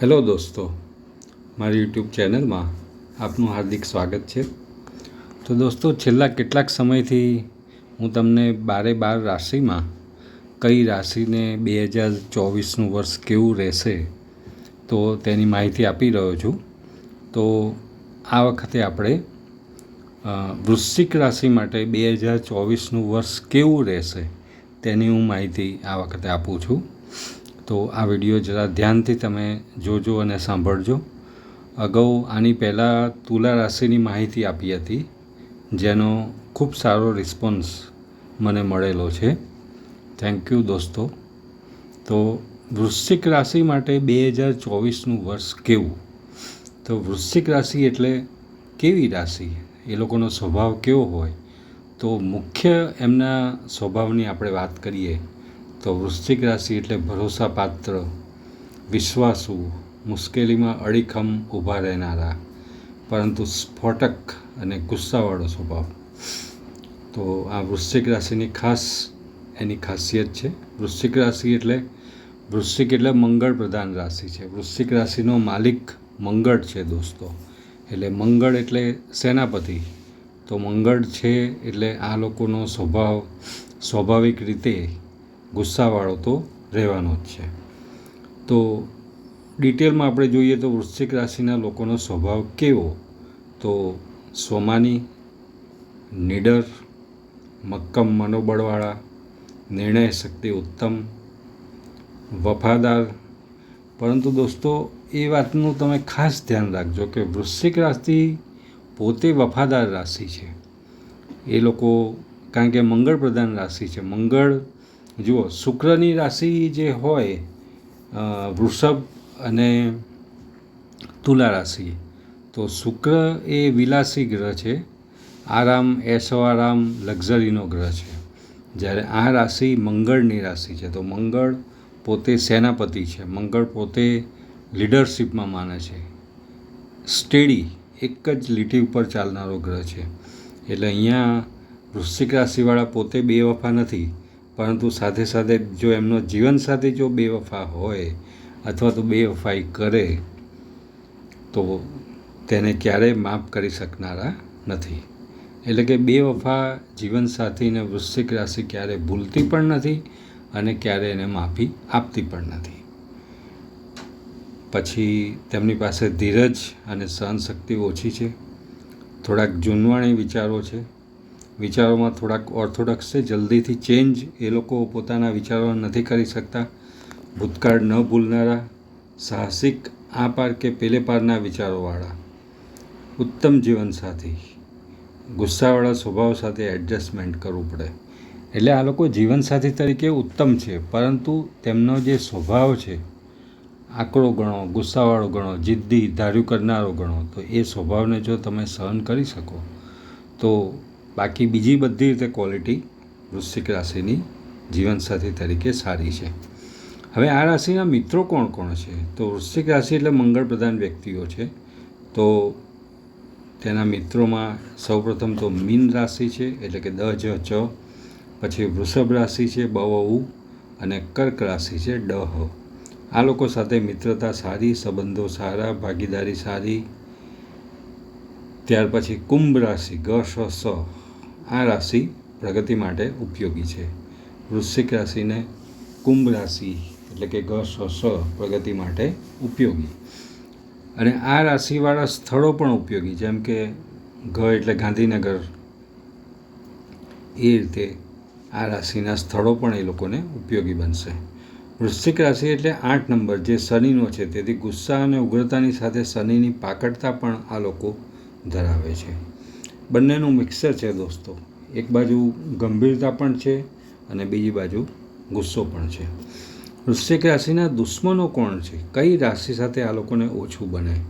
Hello દોસ્તો, મારી YouTube ચેનલમાં આપનું હાર્દિક સ્વાગત છે. તો દોસ્તો, છેલ્લા કેટલાક સમયથી હું તમને બારે બાર રાશિમાં કઈ રાશિને બે હજાર ચોવીસનું વર્ષ કેવું રહેશે, તો તેની માહિતી આપી રહ્યો છું. તો આ વખતે આપણે વૃશ્ચિક રાશિ માટે બે હજાર ચોવીસનું વર્ષ કેવું રહેશે તેની હું માહિતી આ વખતે આપું છું. તો આ વીડિયો જરા ધ્યાનથી તમે જોજો અને સાંભળજો. અગાઉ આની પહેલાં તુલા રાશિની માહિતી આપી હતી, જેનો ખૂબ સારો રિસ્પોન્સ મને મળેલો છે. થેન્ક યુ દોસ્તો. તો વૃશ્ચિક રાશિ માટે બે હજાર ચોવીસનું વર્ષ કેવું? તો વૃશ્ચિક રાશિ એટલે કેવી રાશિ? એ લોકોનો સ્વભાવ કેવો હોય? તો મુખ્ય એમના સ્વભાવની આપણે વાત કરીએ. તો વૃશ્ચિક રાશિ એટલે ભરોસાપાત્ર, વિશ્વાસુ, મુશ્કેલીમાં અડીખમ ઊભા રહેનારા, પરંતુ સ્ફોટક અને ગુસ્સાવાળો સ્વભાવ. તો આ વૃશ્ચિક રાશિની ખાસ, એની ખાસિયત છે. વૃશ્ચિક રાશિ એટલે, વૃશ્ચિક એટલે મંગળ પ્રધાન રાશિ છે. વૃશ્ચિક રાશિનો માલિક મંગળ છે દોસ્તો. એટલે મંગળ એટલે સેનાપતિ. તો મંગળ છે એટલે આ લોકોનો સ્વભાવ, સ્વાભાવિક રીતે ગુસ્સાવાળો તો રહેવાનો જ છે. તો ડિટેલમાં આપણે જોઈએ તો વૃશ્ચિક રાશિના લોકોનો સ્વભાવ કેવો? તો સ્વમાની નીડર, મક્કમ મનોબળવાળા, નિર્ણય શક્તિ ઉત્તમ, વફાદાર. પરંતુ દોસ્તો, એ વાતનું તમે ખાસ ધ્યાન રાખજો કે વૃશ્ચિક રાશિ પોતે વફાદાર રાશિ છે. એ લોકો, કારણ કે મંગળ પ્રધાન રાશિ છે. મંગળ જુઓ, શુક્રની રાશિ જે હોય વૃષભ અને તુલા રાશિ, તો શુક્ર એ વિલાસી ગ્રહ છે. આરામ એશો આરામ લક્ઝરીનો ગ્રહ છે. જ્યારે આ રાશિ મંગળની રાશિ છે, તો મંગળ પોતે સેનાપતિ છે. મંગળ પોતે લીડરશિપમાં માને છે. સ્ટેડી, એક જ લીટી ઉપર ચાલનારો ગ્રહ છે. એટલે અહીંયા વૃશ્ચિક રાશિવાળા પોતે બેવફા નથી. પરંતુ સાથે સાથે જો એમનો જીવનસાથી જો બેવફા હોય અથવા તો બેવફાઈ કરે, તો તેને ક્યારેય માફ કરી શકનારા નથી. એટલે કે બેવફા જીવનસાથીને વૃશ્ચિક રાશિ ક્યારેય ભૂલતી પણ નથી અને ક્યારેય એને માફી આપતી પણ નથી. પછી તેમની પાસે ધીરજ અને સહનશક્તિ ઓછી છે. થોડાક જૂનવાણી વિચારો છે. વિચારોમાં થોડાક ઓર્થોડોક્સ છે, જલ્દીથી ચેન્જ એ લોકો પોતાના વિચારો નથી કરી શકતા. ભૂતકાળ ન ભૂલનારા, સાહસિક આ પાર કે પેલે પારના વિચારોવાળા. ઉત્તમ જીવનસાથી. ગુસ્સાવાળા સ્વભાવ સાથે એડજસ્ટમેન્ટ કરવું પડે. એટલે આ લોકો જીવનસાથી તરીકે ઉત્તમ છે, પરંતુ તેમનો જે સ્વભાવ છે આકડો ગણો, ગુસ્સાવાળો ગણો, જિદ્દી, ધાર્યું કરનારો ગણો, તો એ સ્વભાવને જો તમે સહન કરી શકો, તો બાકી બીજી બધી રીતે ક્વોલિટી વૃશ્ચિક રાશિની જીવનસાથી તરીકે સારી છે. હવે આ રાશિના મિત્રો કોણ કોણ છે? તો વૃશ્ચિક રાશિ એટલે મંગળ પ્રધાન વ્યક્તિઓ છે. તો તેના મિત્રોમાં સૌપ્રથમ તો મીન રાશિ છે, એટલે કે દ, જ, ચ. પછી વૃષભ રાશિ છે, બ અને કર્ક રાશિ છે, ડ, હ. આ લોકો સાથે મિત્રતા સારી, સંબંધો સારા, ભાગીદારી સારી. ત્યાર પછી કુંભ રાશિ, ગ, શ, સ. આ રાશિ પ્રગતિ માટે ઉપયોગી છે. વૃશ્ચિક રાશિને કુંભ રાશિ એટલે કે ગ, સ સ પ્રગતિ માટે ઉપયોગી. અને આ રાશિવાળા સ્થળો પણ ઉપયોગી, જેમ કે ગ એટલે ગાંધીનગર. એ રીતે આ રાશિના સ્થળો પણ એ લોકોને ઉપયોગી બનશે. વૃશ્ચિક રાશિ એટલે આઠ નંબર, જે શનિનો છે. તેથી ગુસ્સા અને ઉગ્રતાની સાથે શનિની પાકડતા પણ આ લોકો ધરાવે છે. બંનેનું મિક્સર છે દોસ્તો. એક બાજુ ગંભીરતા પણ છે અને બીજી બાજુ ગુસ્સો પણ છે. વૃશ્ચિક રાશિના દુશ્મનો કોણ છે? કઈ રાશિ સાથે આ લોકોને ઓછું બને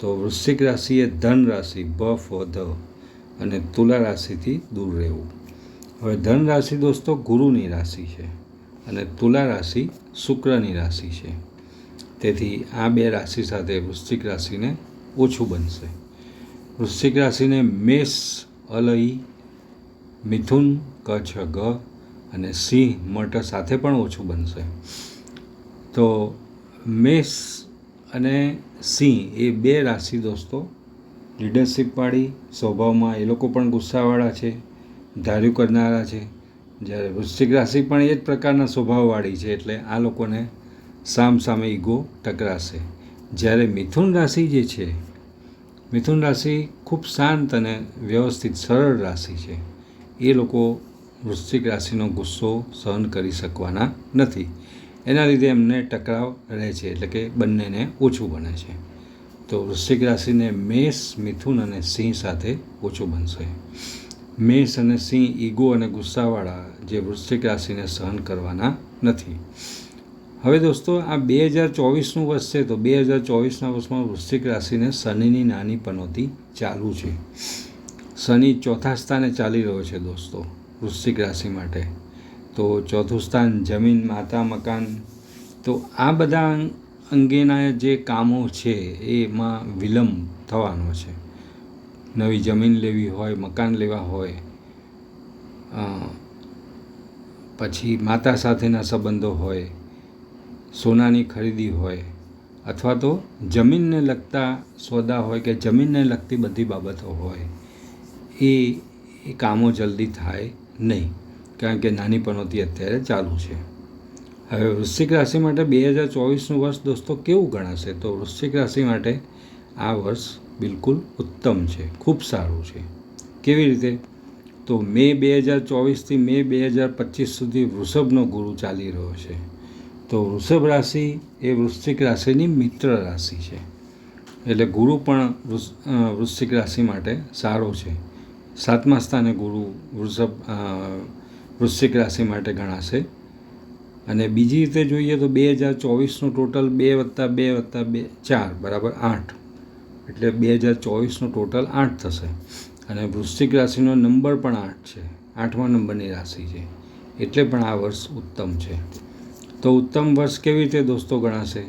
તો વૃશ્ચિક રાશિ એ ધન રાશિ, બ, ફ, ધ અને તુલા રાશિથી દૂર રહેવું. હવે ધન રાશિ દોસ્તો ગુરુની રાશિ છે અને તુલા રાશિ શુક્રની રાશિ છે. તેથી આ બે રાશિ સાથે વૃશ્ચિક રાશિને ઓછું બનશે. વૃશ્ચિક રાશિને મેષ અલઈ મિથુન કચ્છ ગ અને સિંહ મઠ સાથે પણ ઓછું બનશે. તો મેષ અને સિંહ એ બે રાશિ દોસ્તો. લીડરશીપવાળી સ્વભાવમાં એ લોકો પણ ગુસ્સાવાળા છે, ધાર્યું કરનારા છે. જ્યારે વૃશ્ચિક રાશિ પણ એ જ પ્રકારના સ્વભાવવાળી છે એટલે આ લોકોને સામ સામે ઈગો ટકરાશે. જ્યારે મિથુન રાશિ જે છે મિથુન રાશિ ખૂબ શાંત અને વ્યવસ્થિત, સરળ રાશિ છે. એ લોકો વૃશ્ચિક રાશિનો ગુસ્સો સહન કરી શકવાના નથી. એના લીધે એમને ટકરાવ રહે છે, એટલે કે બંનેને ઓછું બને છે. તો વૃશ્ચિક રાશિને મેષ, મિથુન અને સિંહ સાથે ઓછું બનશે. મેષ અને સિંહ ઈગો અને ગુસ્સાવાળા જે વૃશ્ચિક રાશિને સહન કરવાના નથી. હવે દોસ્તો, આ બે હજાર ચોવીસનું વર્ષ છે તો બે હજાર ચોવીસના વર્ષમાં વૃશ્ચિક રાશિને શનિની નાની પનોતી ચાલુ છે. શનિ ચોથા સ્થાને ચાલી રહ્યો છે દોસ્તો, વૃશ્ચિક રાશિ માટે. તો ચોથું સ્થાન જમીન, માતા, મકાન. તો આ બધા અંગેના જે કામો છે, એમાં વિલંબ થવાનો છે. નવી જમીન લેવી હોય, મકાન લેવા હોય પછી માતા સાથેના સંબંધો હોય સોનાની ખરીદી હોય અથવા તો જમીનને લગતા સોદા હોય કે જમીનને લગતી બધી બાબતો હોય, એ એ કામો જલ્દી થાય નહીં. કારણ કે નાની પનોતી અત્યારે ચાલુ છે. હવે વૃશ્ચિક રાશિ માટે બે હજાર ચોવીસનું વર્ષ દોસ્તો કેવું ગણાશે? તો વૃશ્ચિક રાશિ માટે આ વર્ષ બિલકુલ ઉત્તમ છે. ખૂબ સારું છે. કેવી રીતે? તો મે બે હજાર ચોવીસથી મે બે હજાર પચીસ સુધી વૃષભનો ગુરુ ચાલી રહ્યો છે. તો વૃષભ રાશિ એ વૃશ્ચિક રાશિની મિત્ર રાશિ છે. એટલે ગુરુ પણ વૃશ્ચિક રાશિ માટે સારો છે. સાતમા સ્થાને ગુરુ વૃષભ વૃશ્ચિક રાશિ માટે ગણાશે. અને બીજી રીતે જોઈએ તો બે હજાર ચોવીસનું ટોટલ બે વત્તા બે વત્તા બે, ચાર, બરાબર આઠ. એટલે બે હજાર ચોવીસનું ટોટલ આઠ થશે. અને વૃશ્ચિક રાશિનો નંબર પણ આઠ છે. આઠમા નંબરની રાશિ છે. એટલે પણ આ વર્ષ ઉત્તમ છે. તો ઉત્તમ વર્ષ કેવી રીતે દોસ્તો ગણાશે?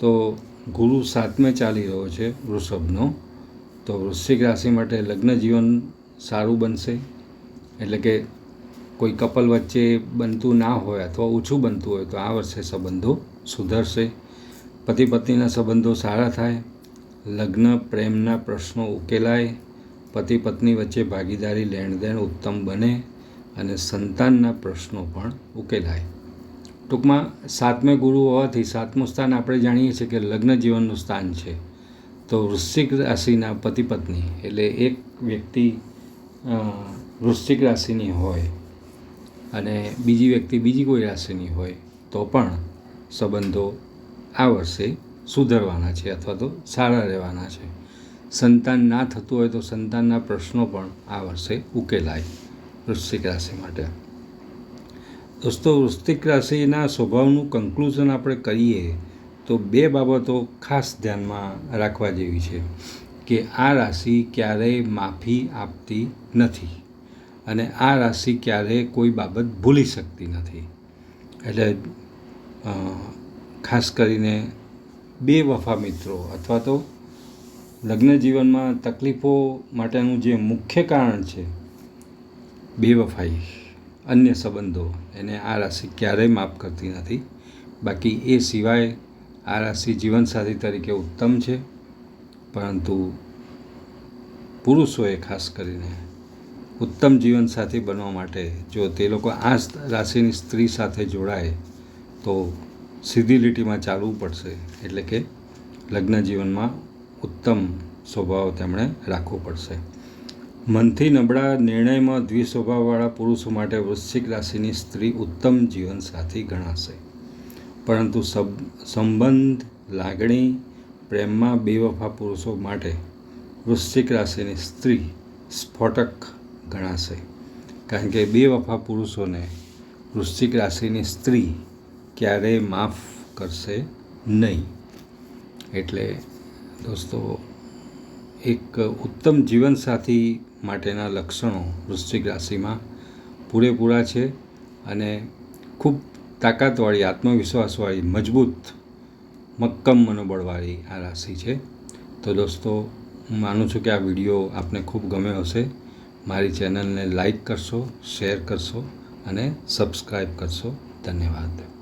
તો ગુરુ સાતમે ચાલી રહ્યો છે વૃષભનો. તો વૃશ્ચિક રાશિ માટે લગ્ન જીવન સારું બનશે. એટલે કે કોઈ કપલ વચ્ચે બનતું ના હોય અથવા ઓછું બનતું હોય તો આ વર્ષે સંબંધો સુધરશે. પતિ પત્નીના સંબંધો સારા થાય. લગ્ન, પ્રેમના પ્રશ્નો ઉકેલાય. પતિ પત્ની વચ્ચે ભાગીદારી, લેણદેણ ઉત્તમ બને અને સંતાનના પ્રશ્નો પણ ઉકેલાય. ટૂંકમાં સાતમે ગુરુ હોવાથી સાતમું સ્થાન આપણે જાણીએ છીએ કે લગ્ન જીવનનું સ્થાન છે. તો વૃશ્ચિક રાશિના પતિ પત્ની એટલે એક વ્યક્તિ વૃશ્ચિક રાશિની હોય અને બીજી વ્યક્તિ બીજી કોઈ રાશિની હોય તો પણ સંબંધો આ વર્ષે સુધરવાના છે અથવા તો સારા રહેવાના છે. સંતાન ના થતું હોય તો સંતાનના પ્રશ્નો પણ આ વર્ષે ઉકેલાય વૃશ્ચિક રાશિ માટે. દોસ્તો, વૃશ્ચિક રાશિના સ્વભાવનું કન્ક્લુઝન આપણે કરીએ તો બે બાબતો ખાસ ધ્યાનમાં રાખવા જેવી છે કે આ રાશિ ક્યારેય માફી આપતી નથી અને આ રાશિ ક્યારેય કોઈ બાબત ભૂલી શકતી નથી. એટલે ખાસ કરીને બે વફા મિત્રો અથવા તો લગ્ન જીવનમાં તકલીફો માટેનું જે મુખ્ય કારણ છે બેવફાઈ અન્ય સંબંધો એને આ રાશિ ક્યારેય માફ કરતી નથી. બાકી એ સિવાય આ રાશિ જીવનસાથી તરીકે ઉત્તમ છે. પરંતુ પુરુષોએ ખાસ કરીને ઉત્તમ જીવનસાથી બનવા માટે જો તે લોકો આ રાશિની સ્ત્રી સાથે જોડાય, તો સીધી લીટીમાં ચાલવું પડશે. એટલે કે લગ્ન જીવનમાં ઉત્તમ સ્વભાવ તેમણે રાખવો પડશે. મનથી નબળા નિર્ણયમાં દ્વિસ્વભાવવાળા પુરુષો માટે વૃશ્ચિક રાશિની સ્ત્રી ઉત્તમ જીવનસાથી ગણાશે. પરંતુ સંબંધ, લાગણી, પ્રેમમાં બેવફા પુરુષો માટે વૃશ્ચિક રાશિની સ્ત્રી સ્ફોટક ગણાશે. કારણ કે બે વફા પુરુષોને વૃશ્ચિક રાશિની સ્ત્રી ક્યારેય માફ કરશે નહીં. એટલે દોસ્તો, એક ઉત્તમ જીવનસાથી માટેના લક્ષણો વૃશ્ચિક રાશિમાં પૂરેપૂરા છે અને ખૂબ તાકાતવાળી, આત્મવિશ્વાસવાળી, મજબૂત, મક્કમ મનોબળવાળી આ રાશિ છે. તો દોસ્તો, હું માનું છું કે આ વીડિયો આપને ખૂબ ગમ્યો હશે. મારી ચેનલને લાઈક કરશો, શેર કરશો અને સબસ્ક્રાઈબ કરશો. ધન્યવાદ.